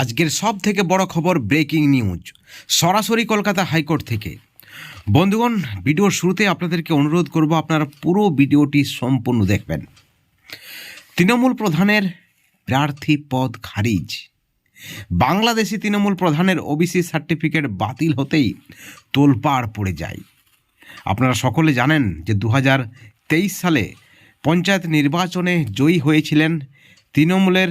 আজকের সব থেকে বড় খবর ব্রেকিং নিউজ। সরাসরি কলকাতা হাইকোর্ট থেকে। বন্ধুগণ, ভিডিওর শুরুতে আপনাদেরকে অনুরোধ করব আপনারা পুরো ভিডিওটি সম্পূর্ণ দেখবেন। তৃণমূল প্রধানের প্রার্থী পদ খারিজ। বাংলাদেশি তৃণমূল প্রধানের ওবিসি সার্টিফিকেট বাতিল হতেই তোলপাড় পড়ে যায়। আপনারা সকলে জানেন যে দু হাজার তেইশ সালে পঞ্চায়েত নির্বাচনে জয়ী হয়েছিলেন তৃণমূলের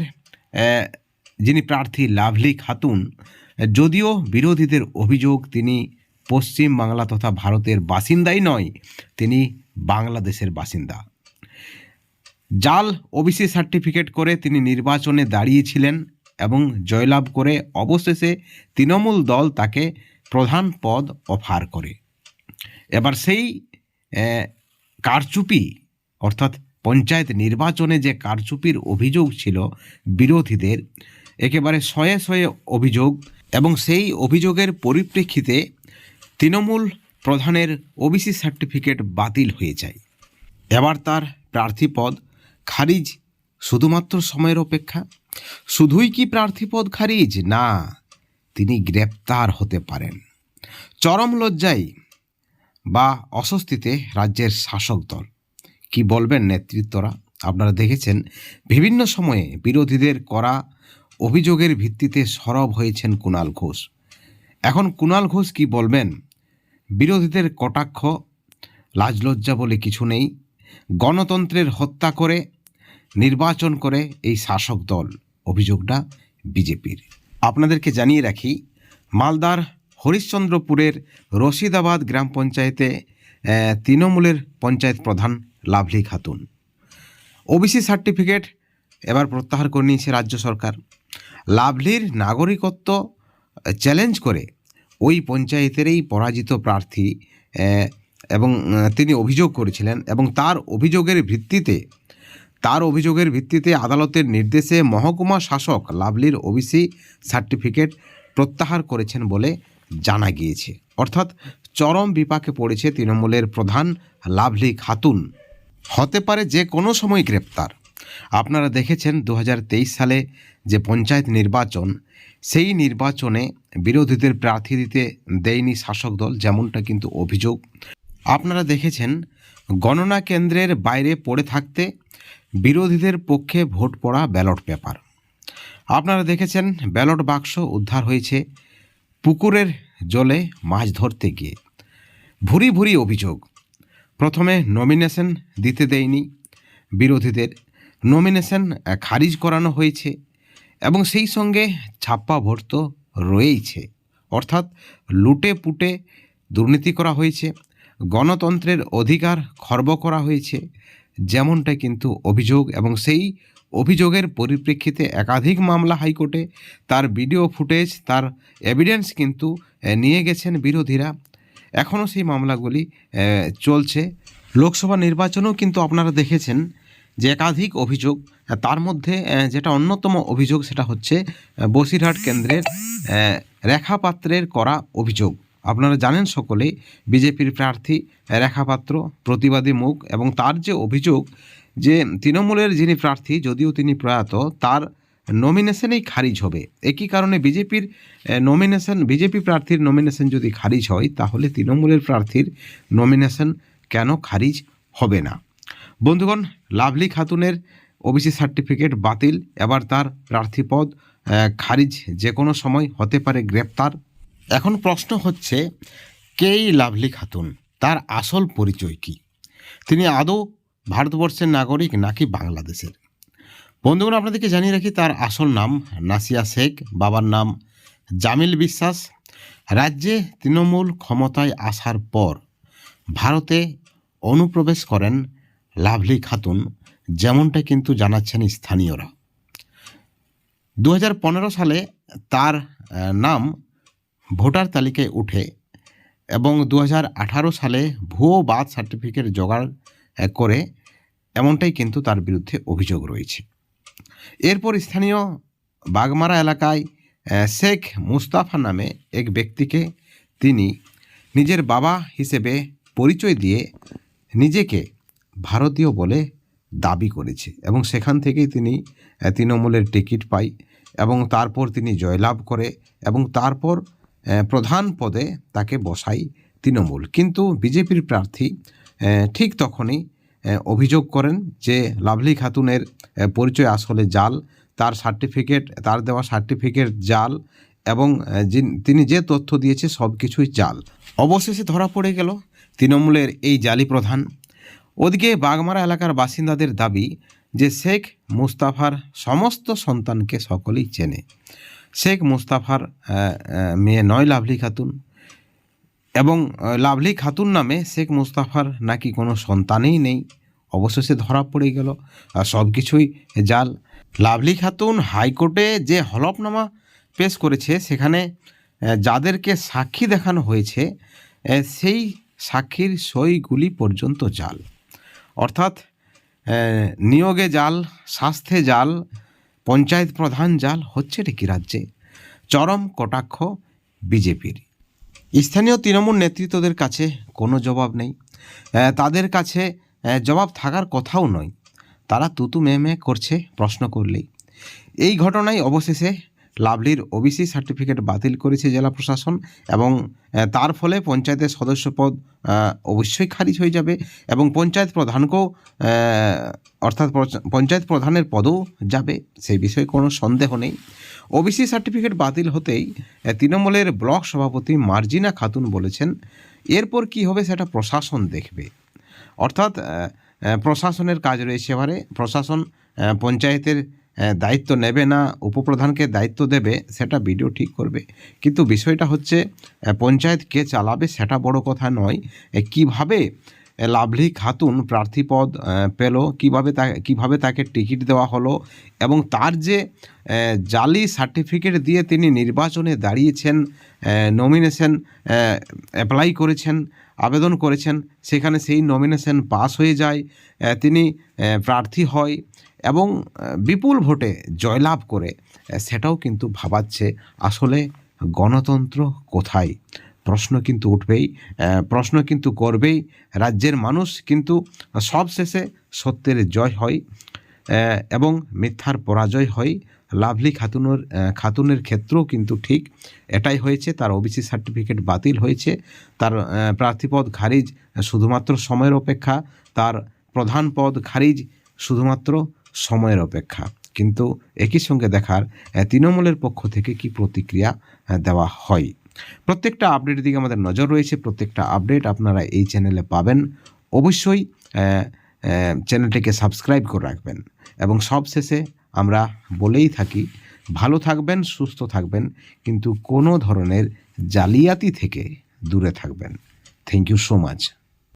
যিনি প্রার্থী লাভলি খাতুন, যদিও বিরোধীদের অভিযোগ তিনি পশ্চিম বাংলা তথা ভারতের বাসিন্দাই নয়, তিনি বাংলাদেশের বাসিন্দা। জাল ওবিসি সার্টিফিকেট করে তিনি নির্বাচনে দাঁড়িয়েছিলেন এবং জয়লাভ করে অবশেষে তৃণমূল দল তাকে প্রধান পদ অফার করে। এবার সেই কারচুপি, অর্থাৎ পঞ্চায়েত নির্বাচনে যে কারচুপির অভিযোগ ছিল বিরোধীদের একেবারে শয়ে শয়ে অভিযোগ এবং সেই অভিযোগের পরিপ্রেক্ষিতে তৃণমূল প্রধানের ওবিসি সার্টিফিকেট বাতিল হয়ে যায়। এবার তার প্রার্থী পদ খারিজ শুধুমাত্র সময়ের অপেক্ষা। শুধুই কি প্রার্থী পদ খারিজ? না, তিনি গ্রেপ্তার হতে পারেন। চরম লজ্জায় বা অস্বস্তিতে রাজ্যের শাসক দল। কি বলবেন নেতৃত্বরা? আপনারা দেখেছেন, বিভিন্ন সময়ে বিরোধীদের করা অভিযোগের ভিত্তিতে সরব হয়েছেন কুণাল ঘোষ। এখন কুণাল ঘোষ কি বলবেন? বিরোধীদের কটাক্ষ, লাজলজ্জা বলে কিছু নেই। গণতন্ত্রের হত্যা করে, নির্বাচন করে এই শাসক দল, অভিযোগটা বিজেপির। আপনাদেরকে জানিয়ে রাখি, মালদার হরিশ্চন্দ্রপুরের রশিদাবাদ গ্রাম পঞ্চায়েতে তৃণমূলের পঞ্চায়েত প্রধান লাভলি খাতুন। ওবিসি সার্টিফিকেট এবার প্রত্যাহার করে নিয়েছে রাজ্য সরকার। লাভলির নাগরিকত্ব চ্যালেঞ্জ করে ওই পঞ্চায়েতেরই পরাজিত প্রার্থী এবং তিনি অভিযোগ করেছিলেন এবং তার অভিযোগের ভিত্তিতে, তার অভিযোগের ভিত্তিতে আদালতের নির্দেশে মহকুমা শাসক লাভলির ওবিসি সার্টিফিকেট প্রত্যাহার করেছেন বলে জানা গিয়েছে। অর্থাৎ চরম বিপাকে পড়েছে তৃণমূলের প্রধান লাভলি খাতুন। হতে পারে যে কোনো সময় গ্রেপ্তার। আপনারা দেখেছেন দু হাজার তেইশ সালে যে পঞ্চায়েত নির্বাচন, সেই নির্বাচনে বিরোধীদের প্রার্থী দিতে দেয়নি শাসক দল, যেমনটা কিন্তু অভিযোগ। আপনারা দেখেছেন গণনা কেন্দ্রের বাইরে পড়ে থাকতে বিরোধীদের পক্ষে ভোট পড়া ব্যালট পেপার। আপনারা দেখেছেন ব্যালট বাক্স উদ্ধার হয়েছে পুকুরের জলে মাছ ধরতে গিয়ে। ভুরি ভুরি অভিযোগ। প্রথমে নমিনেশন দিতে দেয়নি বিরোধীদের। নমিনেশন খারিজ করানো হয়েছে এবং সেই সঙ্গে ছাপ্পা ভোট তো রয়েইছে। অর্থাৎ লুটে পুটে দুর্নীতি করা হয়েছে, গণতন্ত্রের অধিকার খর্ব করা হয়েছে, যেমনটা কিন্তু অভিযোগ এবং সেই অভিযোগের পরিপ্রেক্ষিতে একাধিক মামলা হাইকোর্টে তার ভিডিও ফুটেজ, তার এভিডেন্স কিন্তু নিয়ে গেছেন বিরোধীরা। এখনও সেই মামলাগুলি চলছে। লোকসভা নির্বাচনেও কিন্তু আপনারা দেখেছেন যে একাধিক অভিযোগ, তার মধ্যে যেটা অন্যতম অভিযোগ সেটা হচ্ছে বসিরহাট কেন্দ্রের রেখা পাত্রের করা অভিযোগ। আপনারা জানেন সকলেই, বিজেপির প্রার্থী রেখা পাত্র প্রতিবাদী মুখ এবং তার যে অভিযোগ, যে তৃণমূলের যিনি প্রার্থী, যদিও তিনি প্রয়াত, তার নমিনেশনেই খারিজ হবে। একই কারণে বিজেপির নমিনেশন বিজেপি প্রার্থীর নমিনেশন যদি খারিজ হয়, তাহলে তৃণমূলের প্রার্থীর নমিনেশন কেন খারিজ হবে না? বন্ধুগণ, লাভলি খাতুনের ওবিসি সার্টিফিকেট বাতিল। এবার তার প্রার্থী পদ খারিজ যে কোনো সময় হতে পারে গ্রেপ্তার। এখন প্রশ্ন হচ্ছে, কেই লাভলি খাতুন? তার আসল পরিচয় কি? তিনি আদৌ ভারতবর্ষের নাগরিক নাকি বাংলাদেশের? বন্ধুগণ, আপনাদেরকে জানিয়ে রাখি, তার আসল নাম নাসিয়া শেখ, বাবার নাম জামিল বিশ্বাস। রাজ্যে তৃণমূল ক্ষমতায় আসার পর ভারতে অনুপ্রবেশ করেন লাভলি খাতুন যেমনটা কিন্তু জানাচ্ছেন স্থানীয়রা। দু হাজার পনেরো সালে তার নাম ভোটার তালিকায় উঠে এবং দু হাজার আঠারো সালে ভুয়ো বার্থ সার্টিফিকেট জোগাড় করে এমনটাই কিন্তু তার বিরুদ্ধে অভিযোগ রয়েছে। এরপর স্থানীয় বাগমারা এলাকায় শেখ মুস্তাফা নামে এক ব্যক্তিকে তিনি নিজের বাবা হিসেবে পরিচয় দিয়ে নিজেকে ভারতীয় বলে দাবি করেছে এবং সেখান থেকেই তিনি তৃণমূলের টিকিট পাই এবং তারপর তিনি জয়লাভ করে এবং তারপর প্রধান পদে তাকে বসাই তৃণমূল। কিন্তু বিজেপির প্রার্থী ঠিক তখনই অভিযোগ করেন যে লাভলি খাতুনের পরিচয় আসলে জাল, তার সার্টিফিকেট, তার দেওয়া সার্টিফিকেট জাল এবং তিনি যে তথ্য দিয়েছে সব কিছুই জাল। অবশেষে ধরা পড়ে গেল তৃণমূলের এই জালি প্রধান। ওদিকে বাগমারা এলাকার বাসিন্দাদের দাবি যে শেখ মুস্তাফার সমস্ত সন্তানকে সকলেই চেনে। শেখ মুস্তাফার মেয়ে নয় লাভলি খাতুন এবং লাভলি খাতুন নামে শেখ মুস্তাফার নাকি কোনো সন্তানই নেই। অবশেষে ধরা পড়ে গেল। আর সব কিছুই জাল। লাভলি খাতুন হাইকোর্টে যে হলফনামা পেশ করেছে, সেখানে যাদেরকে সাক্ষী দেখানো হয়েছে সেই সাক্ষীর সইগুলি পর্যন্ত জাল। অর্থাৎ নিয়োগে জাল, স্বাস্থ্যে জাল, পঞ্চায়েত প্রধান জাল হচ্ছে কি রাজ্যে। চরম কটাক্ষ বিজেপির। স্থানীয় তৃণমূল নেতৃত্বদের কাছে কোনো জবাব নেই। তাদের কাছে জবাব থাকার কথাও নয়। তারা তুতু মে মে করছে প্রশ্ন করলেই। এই ঘটনায় অবশেষে লাভলির ওবিসি সার্টিফিকেট বাতিল করেছে জেলা প্রশাসন এবং তার ফলে পঞ্চায়েতের সদস্য পদ অবশ্যই খারিজ হয়ে যাবে এবং পঞ্চায়েত প্রধানকেও অর্থাৎ পঞ্চায়েত প্রধানের পদও যাবে, সেই বিষয়ে কোনো সন্দেহ নেই। ওবিসি সার্টিফিকেট বাতিল হতেই তৃণমূলের ব্লক সভাপতি মার্জিনা খাতুন বলেছেন, এরপর কি হবে সেটা প্রশাসন দেখবে। অর্থাৎ প্রশাসনের কাজ রয়েছে এবারে। প্রশাসন পঞ্চায়েতের দায়িত্ব নেবে না উপপ্রধানকে দায়িত্ব দেবে সেটা বিডিও ঠিক করবে। কিন্তু বিষয়টা হচ্ছে পঞ্চায়েত কে চালাবে সেটা বড় কথা নয়। কীভাবে লাভলি খাতুন প্রার্থী পদ আহ, পেল কীভাবে তা কীভাবে তাকে টিকিট দেওয়া হলো এবং তার যে জালি সার্টিফিকেট দিয়ে তিনি নির্বাচনে দাঁড়িয়েছেন নমিনেশন অ্যাপ্লাই করেছেন আবেদন করেছেন। সেখানে সেই নমিনেশন পাস হয়ে যায়। তিনি প্রার্থী হয় এবং বিপুল ভোটে জয়লাভ করে। সেটাও কিন্তু ভাবাচ্ছে আসলে গণতন্ত্র কোথায়? প্রশ্ন কিন্তু উঠবেই। প্রশ্ন কিন্তু করবেই। রাজ্যের মানুষ কিন্তু সবশেষে সত্যের জয় হয়। এবং মিথ্যার পরাজয় হয়। লাভলি খাতুনের খাতুনের ক্ষেত্রেও কিন্তু ঠিক এটাই হয়েছে। তার ওবিসি সার্টিফিকেট বাতিল হয়েছে। তার প্রার্থীপদ খারিজ শুধুমাত্র সময়ের অপেক্ষা। তার প্রধান পদ খারিজ শুধুমাত্র সময়ের অপেক্ষা। কিন্তু একই সঙ্গে দেখার তৃণমূলের পক্ষ থেকে কি প্রতিক্রিয়া দেওয়া হয়? প্রত্যেকটা আপডেটের দিকে আমাদের নজর রয়েছে। প্রত্যেকটা আপডেট আপনারা এই চ্যানেলে পাবেন। অবশ্যই চ্যানেলটিকে সাবস্ক্রাইব করে রাখবেন। এবং সবশেষে আমরা বলেই থাকি, ভালো থাকবেন, সুস্থ থাকবেন, কিন্তু কোনো ধরনের জালিয়াতি থেকে দূরে থাকবেন। Thank you so much